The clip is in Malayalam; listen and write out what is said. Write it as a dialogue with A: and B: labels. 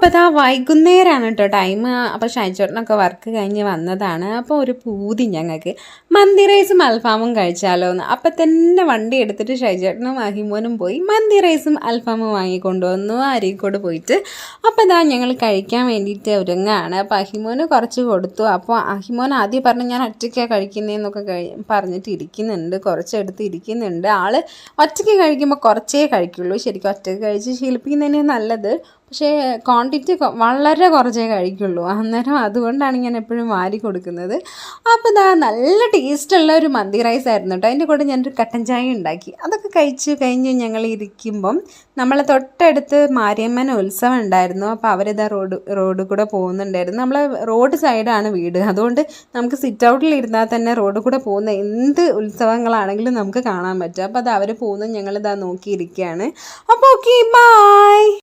A: അപ്പോൾ ഇതാ വൈകുന്നേരമാണ് കേട്ടോ ടൈം. അപ്പോൾ ഷൈച്ചോട്ടനൊക്കെ വർക്ക് കഴിഞ്ഞ് വന്നതാണ്. അപ്പോൾ ഒരു പൂതി ഞങ്ങൾക്ക് മന്തി റൈസും അൽഫാമും കഴിച്ചാലോ എന്ന് അപ്പം തന്നെ വണ്ടി എടുത്തിട്ട് ഷൈച്ചേട്ടനും അഹിമോനും പോയി മന്തി റൈസും അൽഫാമും വാങ്ങിക്കൊണ്ടുവന്നു. അരീക്കോട് പോയിട്ട്. അപ്പോൾ ഇതാ ഞങ്ങൾ കഴിക്കാൻ വേണ്ടിയിട്ട് ഒരുങ്ങാണ്. അപ്പോൾ അഹിമോന് കുറച്ച് കൊടുത്തു. അപ്പോൾ അഹിമോൻ ആദ്യം പറഞ്ഞു ഞാൻ ഒറ്റയ്ക്കാണ് കഴിക്കുന്നതെന്നൊക്കെ കഴി പറഞ്ഞിട്ട് ഇരിക്കുന്നുണ്ട്. കുറച്ചെടുത്ത് ഇരിക്കുന്നുണ്ട്. ആൾ ഒറ്റയ്ക്ക് കഴിക്കുമ്പോൾ കുറച്ചേ കഴിക്കുള്ളൂ. ശരിക്കും ഒറ്റയ്ക്ക് കഴിച്ച് ശീലിപ്പിക്കുന്നതന്നെ നല്ലത്. പക്ഷേ ക്വാണ്ടിറ്റി വളരെ കുറച്ചേ കഴിക്കുള്ളൂ. അന്നേരം അതുകൊണ്ടാണ് ഞാൻ എപ്പോഴും വാരി കൊടുക്കുന്നത്. അപ്പോൾ ഇതാ നല്ല ടേസ്റ്റുള്ള ഒരു മന്തി റൈസ് ആയിരുന്നു കേട്ടോ അതിന്റെ കൂടെ ഞാനൊരു കട്ടൻ ചായ ഉണ്ടാക്കി. അതൊക്കെ കഴിച്ച് കഴിഞ്ഞ് ഞങ്ങൾ ഇരിക്കുമ്പം നമ്മളെ തൊട്ടടുത്ത് മാരിയമ്മൻ ഉത്സവം ഉണ്ടായിരുന്നു. അപ്പോൾ അവരിതാ റോഡ് റോഡ് കൂടെ പോകുന്നുണ്ടായിരുന്നു. നമ്മളെ റോഡ് സൈഡാണ് വീട്. അതുകൊണ്ട് നമുക്ക് സിറ്റ് ഔട്ടിൽ ഇരുന്നാൽ തന്നെ റോഡ് കൂടെ പോകുന്ന എന്ത് ഉത്സവങ്ങളാണെങ്കിലും നമുക്ക് കാണാൻ പറ്റും. അപ്പോൾ അത് അവർ പോകുന്നത് ഞങ്ങളിതാ നോക്കിയിരിക്കുകയാണ് അപ്പോൾ ഓക്കെ ബൈ